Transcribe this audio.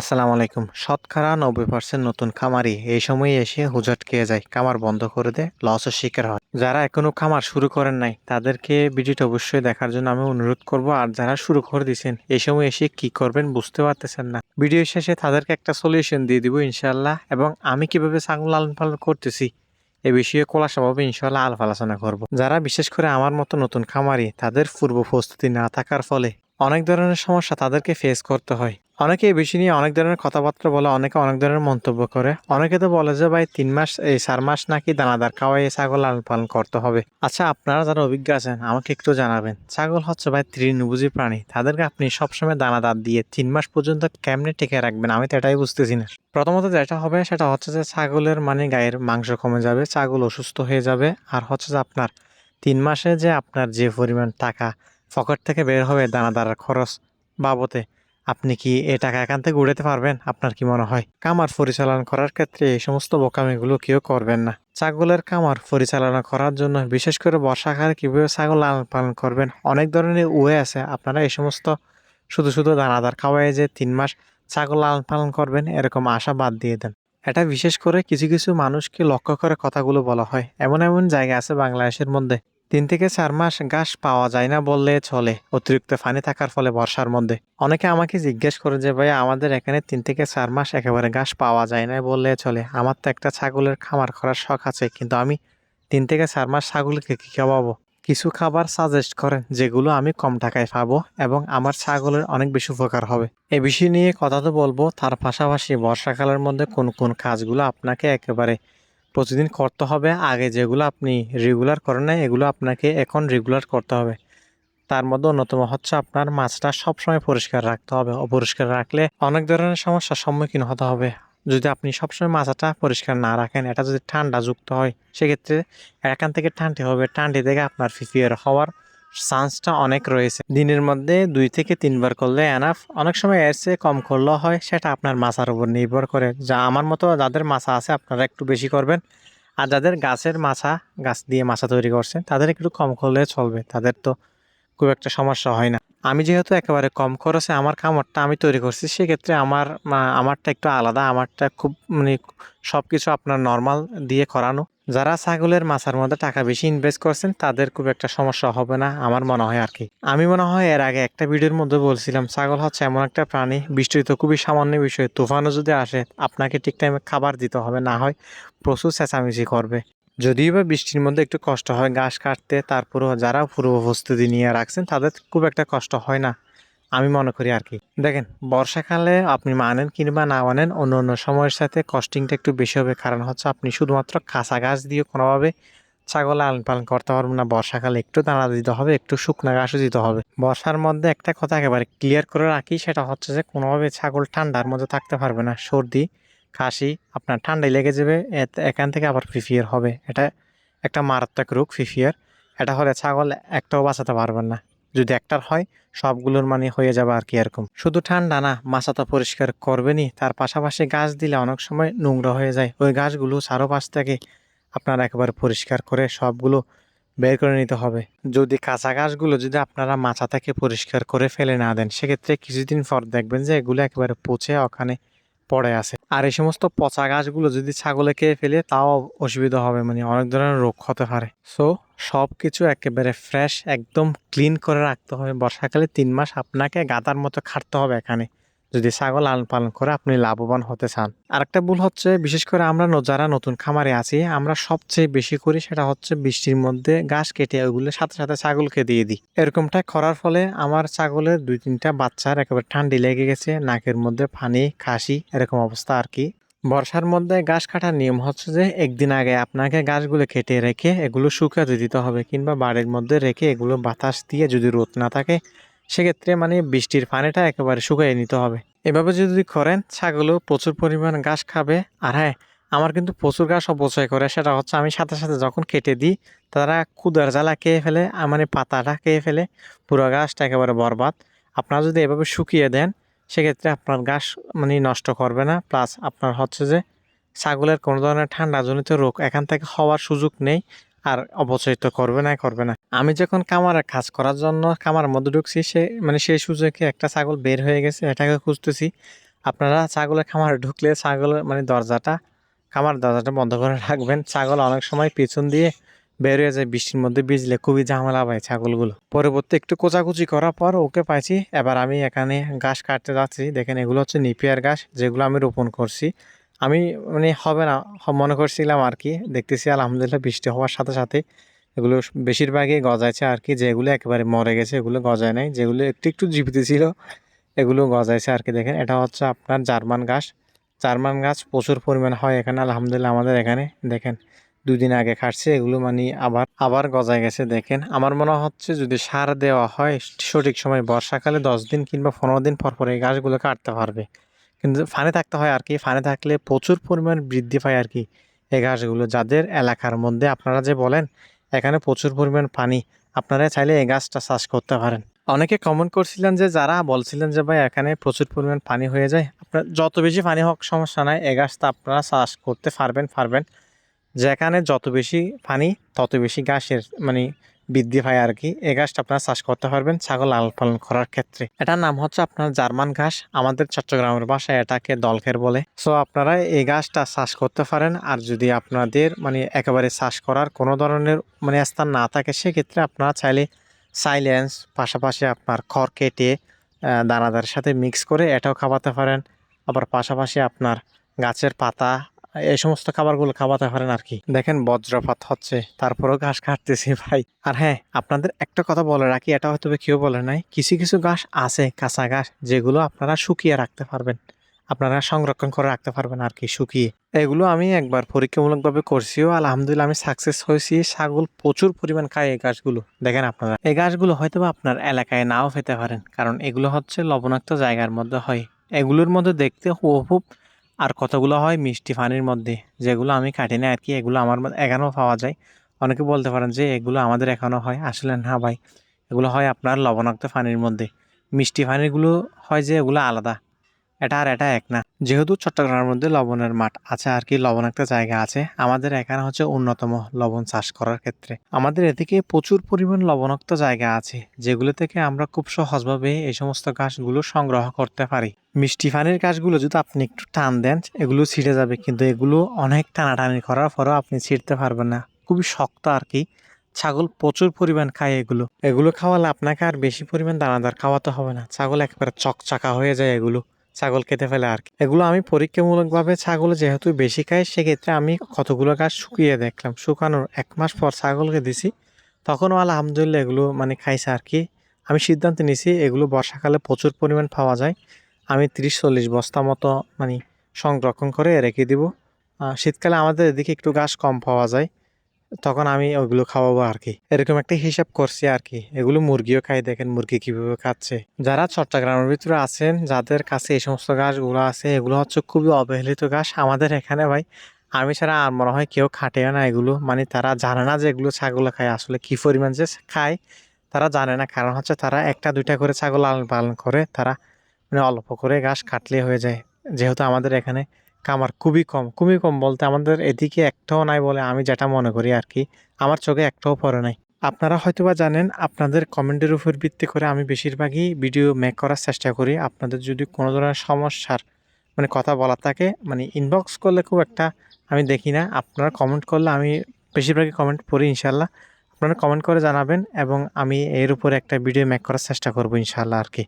আসসালামু আলাইকুম। শতকরা নব্বই পার্সেন্ট নতুন খামারি এই সময়ে এসে হুজট খেয়ে যায়, খামার বন্ধ করে দেয়, লসের শিকার হয়। যারা এখনও খামার শুরু করেন নাই, তাদেরকে ভিডিওটা অবশ্যই দেখার জন্য আমি অনুরোধ করব, আর যারা শুরু করে দিয়েছেন, এই সময় এসে কি করবেন বুঝতে পারতেছেন না। ভিডিও শেষে তাদেরকে একটা সলিউশন দিয়ে দিব ইনশাল্লাহ এবং আমি কীভাবে ছাগল লালন পালন করতেছি, এ বিষয়ে খোলাসাভাবে ইনশাল্লাহ আলাপ আলোচনা করব। যারা বিশেষ করে আমার মতো নতুন খামারি, তাদের পূর্ব প্রস্তুতি না থাকার ফলে অনেক ধরনের সমস্যা তাদেরকে ফেস করতে হয়। অনেকে এই বিষয় নিয়ে অনেক ধরনের কথাবার্তা বলে, অনেকে অনেক ধরনের মন্তব্য করে। অনেকে তো বলে যে, ভাই, তিন মাস, এই চার মাস নাকি দানাদার খাওয়াই ছাগল লালন পালন করতে হবে। আচ্ছা আপনারা যারা অভিজ্ঞ আছেন, আমাকে একটু জানাবেন। ছাগল হচ্ছে, ভাই, তৃণভোজী প্রাণী। তাদেরকে আপনি সবসময় দানাদার দিয়ে তিন মাস পর্যন্ত কেমনে টেকে রাখবেন? আমি তো এটাই বুঝতেছি না। প্রথমত যেটা হবে, সেটা হচ্ছে যে, ছাগলের মানে গায়ের মাংস কমে যাবে, ছাগল অসুস্থ হয়ে যাবে। আর হচ্ছে যে, আপনার তিন মাসে যে, আপনার যে পরিমাণ টাকা পকেট থেকে বের হবে দানাদার খরচ বাবতে আপনি কি এ টাকা এখান থেকে উড়াতে পারবেন? আপনার কি মনে হয়? কামার পরিচালনা করার ক্ষেত্রে এই সমস্ত বোকামিগুলো কেউ করবেন না। ছাগলের কামার পরিচালনা করার জন্য বিশেষ করে বর্ষাকালে কীভাবে ছাগল লালন পালন করবেন? অনেক ধরনের ওয়ে আছে। আপনারা এই সমস্ত শুধু শুধু দানাদার খাওয়ায় যে তিন মাস ছাগল লালন পালন করবেন, এরকম আশা বাদ দিয়ে দেন। এটা বিশেষ করে কিছু কিছু মানুষকে লক্ষ্য করে কথাগুলো বলা হয়। এমন এমন জায়গা আছে বাংলাদেশের মধ্যে তিন থেকে চার মাস ঘাস পাওয়া যায় না বললে চলে, অতিরিক্ত পানি থাকার ফলে বর্ষার মধ্যে। অনেকে আমাকে জিজ্ঞেস করে যে ভাই আমাদের এখানে তিন থেকে চার মাস একেবারে ঘাস পাওয়া যায় না বললে চলে। আমার তো একটা ছাগলের খামার করার শখ আছে, কিন্তু আমি তিন থেকে চার মাস ছাগলকে কী খাওয়াবো? কিছু খাবার সাজেস্ট করেন, যেগুলো আমি কম টাকায় পাবো এবং আমার ছাগলের অনেক বেশি উপকার হবে। এ বিষয় নিয়ে কথা তো বলব। তার পাশাপাশি বর্ষাকালের মধ্যে কোন কোন কাজগুলো আপনাকে একেবারে প্রতিদিন করতে হবে। আগে যেগুলো আপনি রেগুলার করেন না এগুলো আপনাকে এখন রেগুলার করতে হবে। তার মধ্যে অন্যতম হচ্ছে আপনার মাছটা সবসময় পরিষ্কার রাখতে হবে। অপরিষ্কার রাখলে অনেক ধরনের সমস্যার সম্মুখীন হতে হবে। যদি আপনি সবসময় মাছাটা পরিষ্কার না রাখেন, এটা যদি ঠান্ডা যুক্ত হয়, সেক্ষেত্রে এখান থেকে ঠান্ডি হবে। ঠান্ডি থেকে আপনার ফিফিয়ার হওয়ার চান্সটা অনেক রয়েছে। দিনের মধ্যে দুই থেকে তিনবার করলে এনাফ অনেক সময় এর চেয়ে কম করলেও হয়, সেটা আপনার মাছার উপর নির্ভর করে। যা আমার মতো যাদের মাছা আছে, আপনারা একটু বেশি করবেন। আর যাদের গাছের মাছা, গাছ দিয়ে মাছা তৈরি করছেন, তাদের একটু কম করলে চলবে। তাদের তো খুব একটা সমস্যা হয় না। আমি যেহেতু একেবারে কম খরচে আমার খামারটা আমি তৈরি করছি, সেক্ষেত্রে আমার আমারটা একটু আলাদা। আমারটা খুব মানে সব কিছু আপনার নর্মাল দিয়ে করানো। যারা ছাগলের মাছার মধ্যে টাকা বেশি ইনভেস্ট করছেন, তাদের খুব একটা সমস্যা হবে না, আমার মনে হয় আর কি আমি মনে হয় এর আগে একটা ভিডিওর মধ্যে বলছিলাম, ছাগল হচ্ছে এমন একটা প্রাণী, বৃষ্টি তো খুবই সামান্য বিষয়, তুফানও যদি আসে, আপনাকে ঠিক টাইমে খাবার দিতে হবে, না হয় প্রচুর চেঁচামেচি করবে। যদিও বা বৃষ্টির মধ্যে একটু কষ্ট হয়, ঘাস কাটতে, তারপরেও যারা পূর্ব প্রস্তুতি নিয়ে রাখছেন, তাদের খুব একটা কষ্ট হয় না। আমি মনে করি আর কি। দেখেন, বর্ষাকালে আপনি মানেন কিংবা না মানেন অন্য অন্য সময়ের সাথে কস্টিংটা একটু বেশি হবে। কারণ হচ্ছে আপনি শুধুমাত্র কাঁচা গাছ দিয়ে কোনোভাবে ছাগল লালন পালন করতে পারবেন না। বর্ষাকালে একটু দানা দিতে হবে, একটু শুকনো ঘাসও দিতে হবে। বর্ষার মধ্যে একটা কথা একেবারে ক্লিয়ার করে রাখি, সেটা হচ্ছে যে কোনোভাবে ছাগল ঠান্ডার মধ্যে থাকতে পারবে না। সর্দি, কাশি, আপনার ঠান্ডায় লেগে যাবে এখান থেকে আবার ফিফিয়ার হবে। এটা একটা মারাত্মক রোগ ফিফিয়ার এটা হলে ছাগল একটাও বাঁচাতে পারবেন না। যদি একটার হয়, সবগুলোর মানে হয়ে যাবে আর কি এরকম। শুধু ঠান্ডা না মাছা তো পরিষ্কার করবেনই। তার পাশাপাশি গাছ দিলে অনেক সময় নোংরা হয়ে যায়। ওই গাছগুলো চারোপাশ থেকে আপনার একেবারে পরিষ্কার করে সবগুলো বের করে নিতে হবে। যদি কাঁচা গাছগুলো যদি আপনারা মাছা থেকে পরিষ্কার করে ফেলে না দেন, সেক্ষেত্রে কিছুদিন পর দেখবেন যে এগুলো একেবারে পচে ওখানে পড়ে আছে। আর এই সমস্ত পচা গাছগুলো যদি ছাগলে খেয়ে ফেলে, তাও অসুবিধা হবে মানে অনেক ধরনের রোগ হতে পারে। সো সব কিছু একেবারে ফ্রেশ একদম ক্লিন করে রাখতে হবে। বর্ষাকালে তিন মাস আপনাকে গাদার মতো খাটতে হবে এখানে। যদি ছাগল লালন পালন করে আপনি লাভবান হতে চান। আরেকটা ভুল হচ্ছে, বিশেষ করে আমরা যারা নতুন খামারে আছি, আমরা সবচেয়ে বেশি করি সেটা হচ্ছে বৃষ্টির মধ্যে ঘাস কেটে ওগুলো সাথে সাথে ছাগলকে দিয়ে দিই। এরকমটা করার ফলে আমার ছাগলের দুই তিনটা বাচ্চার একেবারে ঠান্ডি লেগে গেছে, নাকের মধ্যে পানি, খাসি, এরকম অবস্থা আর কি। বর্ষার মধ্যে ঘাস কাটার নিয়ম হচ্ছে যে একদিন আগে আপনাকে ঘাসগুলো কেটে রেখে এগুলো শুকাতে দিতে হবে কিংবা বাড়ির মধ্যে রেখে এগুলো বাতাস দিয়ে যদি রোদ না থাকে, সেক্ষেত্রে মানে বৃষ্টির পানিটা একেবারে শুকিয়ে নিতে হবে। এভাবে যদি করেন, ছাগলও প্রচুর পরিমাণ ঘাস খাবে। আর হ্যাঁ আমার কিন্তু প্রচুর ঘাস অপচয় করে, সেটা হচ্ছে আমি সাথে সাথে যখন কেটে দিই, তারা কুদার জ্বালা খেয়ে ফেলে মানে পাতাটা খেয়ে ফেলে, পুরো গাছটা একেবারে বরবাদ। আপনারা যদি এভাবে শুকিয়ে দেন সেক্ষেত্রে আপনার ঘাস মানে নষ্ট করবে না। প্লাস আপনার হচ্ছে যে ছাগলের কোনো ধরনের ঠান্ডাজনিত রোগ এখান থেকে হওয়ার সুযোগ নেই আর অপচয় তো করবে না করবে না। আমি যখন কামারে কাজ করার জন্য কামার মধ্যে ঢুকছি, সে মানে সেই সুযোগে একটা ছাগল বের হয়ে গেছে, এটাকে খুঁজতেছি। আপনারা ছাগলের খামারে ঢুকলে ছাগলের মানে দরজাটা, খামার দরজাটা বন্ধ করে রাখবেন। ছাগল অনেক সময় পেছন দিয়ে বের হয়ে যায় বৃষ্টির মধ্যে ভিজলে খুবই ঝামেলা পায় ছাগলগুলো। পরবর্তী একটু কোচাকুচি করার পর ওকে পাইছি। এবার আমি এখানে ঘাস কাটতে যাচ্ছি। দেখেন এগুলো হচ্ছে নিপিয়ার ঘাস, যেগুলো আমি রোপণ করছি। আমি মানে হবে না মনে করছিলাম আর কি। দেখতেছি আলহামদুলিল্লাহ বৃষ্টি হওয়ার সাথে সাথে এগুলো বেশিরভাগই গজাইছে আর কি। যেগুলো একেবারে মরে গেছে, এগুলো গজায় নাই। যেগুলো একটু একটু জীবিত ছিল, এগুলো গজাইছে আর কি। দেখেন এটা হচ্ছে আপনার জার্মান ঘাস। জার্মান গাছ প্রচুর পরিমাণ হয় এখানে, আলহামদুলিল্লাহ আমাদের এখানে। দেখেন দুদিন আগে খাটছে, এগুলো মানে আবার আবার গজায় গেছে, দেখেন। আমার মনে হচ্ছে যদি সার দেওয়া হয়, সঠিক সময় বর্ষাকালে দশ দিন কিংবা পনেরো দিন পর পর এই গাছগুলো কাটতে পারবে। কিন্তু ফানে থাকতে হয় আর কি, ফানে থাকলে প্রচুর পরিমাণ বৃদ্ধি পায় আর কি এই গাছগুলো। যাদের এলাকার মধ্যে আপনারা যে বলেন, এখানে প্রচুর পরিমাণ পানি, আপনারা চাইলে এই গাছটা চাষ করতে পারেন। অনেকে কমেন্ট করছিলেন যে, যারা বলছিলেন যে, ভাই, এখানে প্রচুর পরিমাণ পানি হয়ে যায়। আপনার, যত বেশি পানি হোক, সমস্যা নাই, এই গাছটা আপনারা চাষ করতে পারবেন পারবেন। যেখানে যত বেশি পানি তত বেশি গাছের মানে বৃদ্ধি পায় আর কি এই গাছটা আপনারা চাষ করতে পারবেন ছাগল লালন পালন করার ক্ষেত্রে। এটার নাম হচ্ছে আপনার জার্মান ঘাস। আমাদের চট্টগ্রামের বাসায় এটাকে দলখের বলে। সো আপনারা এই গাছটা চাষ করতে পারেন। আর যদি আপনাদের মানে একেবারে চাষ করার কোনো ধরনের মানে স্থান না থাকে সেক্ষেত্রে আপনারা চাইলে সাইলেন্স পাশাপাশি আপনার খড় কেটে আহ, দানাদারের সাথে মিক্স করে এটাও খাওয়াতে পারেন। আবার পাশাপাশি আপনার গাছের পাতা এই সমস্ত খাবারগুলো খাওয়াতে পারেন আর কি। দেখেন বজ্রপাত হচ্ছে, তারপরেও ঘাস কাটতেছি ভাই। আর হ্যাঁ আপনাদের একটা কথা বলে রাখি, এটা হয়তো কেউ বলে নাই। কিছু কিছু ঘাস আছে, কাঁচা ঘাস, যেগুলো আপনারা শুকিয়ে রাখতে পারবেন। আপনারা সংরক্ষণ করে রাখতে পারবেন আর কি, শুকিয়ে। এগুলো আমি একবার পরীক্ষামূলকভাবে করছিও, আলহামদুলিল্লাহ আমি সাকসেস হয়েছি। ছাগল প্রচুর পরিমাণ খায় এই গাছগুলো দেখেন আপনারা, এই গাছগুলো হয়তো আপনার এলাকায় নাও পেতে পারেন, কারণ এগুলো হচ্ছে লবণাক্ত জায়গার মধ্যে হয়। এগুলোর মধ্যে দেখতে হুবহুব আর কতগুলো হয় মিষ্টি পানির মধ্যে? যেগুলো আমি কাটি না আর কি, এগুলো আমার এখানেও পাওয়া যায়। অনেকে বলতে পারেন যে এগুলো আমাদের এখানেও হয়। আসলে না ভাই, এগুলো হয় আপনার লবণাক্ত পানির মধ্যে। মিষ্টি পানিগুলো হয় যে এগুলো আলাদা। এটা আর এটা এক না। যেহেতু চট্টগ্রামের মধ্যে লবণের মাঠ আছে আর কি লবণাক্ত জায়গা আছে, আমাদের এখানে হচ্ছে অন্যতম লবণ চাষ করার ক্ষেত্রে। আমাদের এদিকে প্রচুর পরিমাণ লবণাক্ত জায়গা আছে, যেগুলো থেকে আমরা খুব সহজভাবে এই সমস্ত গাছগুলো সংগ্রহ করতে পারি। মিষ্টি পানির গাছগুলো যদি আপনি একটু টান দেন, এগুলো ছিঁড়ে যাবে, কিন্তু এগুলো অনেক টানাটানি করার পরেও আপনি ছিঁড়তে পারবেন না। খুবই শক্ত আর কি, ছাগল প্রচুর পরিমাণ খায় এগুলো। এগুলো খাওয়ালে আপনাকে আর বেশি পরিমাণ দানাদার খাওয়াতে হবে না, ছাগল একেবারে চকচাকা হয়ে যায় এগুলো। ছাগল খেতে ফেলে আর এগুলো আমি পরীক্ষামূলকভাবে ছাগল যেহেতু বেশি খায়, সেক্ষেত্রে আমি কতগুলো গাছ শুকিয়ে দেখলাম। শুকানোর এক মাস পর ছাগলকে দিছি। তখনও আলহামদুলিল্লাহ এগুলো মানে খাইছে আর কি। আমি সিদ্ধান্ত নিছি এগুলো বর্ষাকালে প্রচুর পরিমাণ পাওয়া যায়। আমি তিরিশ চল্লিশ বস্তা মতো মানে সংরক্ষণ করে রেখে দিব। শীতকালে আমাদের এদিকে একটু গাছ কম পাওয়া যায়। তখন আমি ওগুলো খাওয়াবো আর কি এরকম একটা হিসাব করছি আর কি এগুলো মুরগিও খাই দেখেন মুরগি কীভাবে খাচ্ছে। যারা চট্টগ্রামের ভিতরে আছেন, যাদের কাছে এই সমস্ত গাছগুলো আছে, এগুলো হচ্ছে খুবই অবহেলিত গাছ আমাদের এখানে ভাই, আমি ছাড়া আর মনে হয় কেউ খাটেও না এগুলো। মানে তারা জানে না যে এগুলো ছাগল খায়। আসলে কি পরিমাণ যে খায়, তারা জানে না। কারণ হচ্ছে তারা একটা, দুইটা করে ছাগল লালন পালন করে। তারা মানে অল্প করে ঘাস কাটলে হয়ে যায়। যেহেতু আমাদের এখানে কামার খুবই কম খুবই কম বলতে আমাদের এদিকে একটাও নাই বলে আমি যেটা মনে করি আর কি। আমার চোখে একটাও পড়ে নাই। আপনারা হয়তোবা জানেন, আপনাদের কমেন্টের উপর ভিত্তি করে আমি বেশিরভাগই ভিডিও মেক করার চেষ্টা করি। আপনাদের যদি কোনো ধরনের সমস্যার মানে কথা বলা থাকে মানে ইনবক্স করলে খুব একটা আমি দেখি না। আপনারা কমেন্ট করলে আমি বেশিরভাগই কমেন্ট পড়ি ইনশাল্লাহ আপনারা কমেন্ট করে জানাবেন এবং আমি এর উপর একটা ভিডিও মেক করার চেষ্টা করব ইনশাল্লাহ আর কি।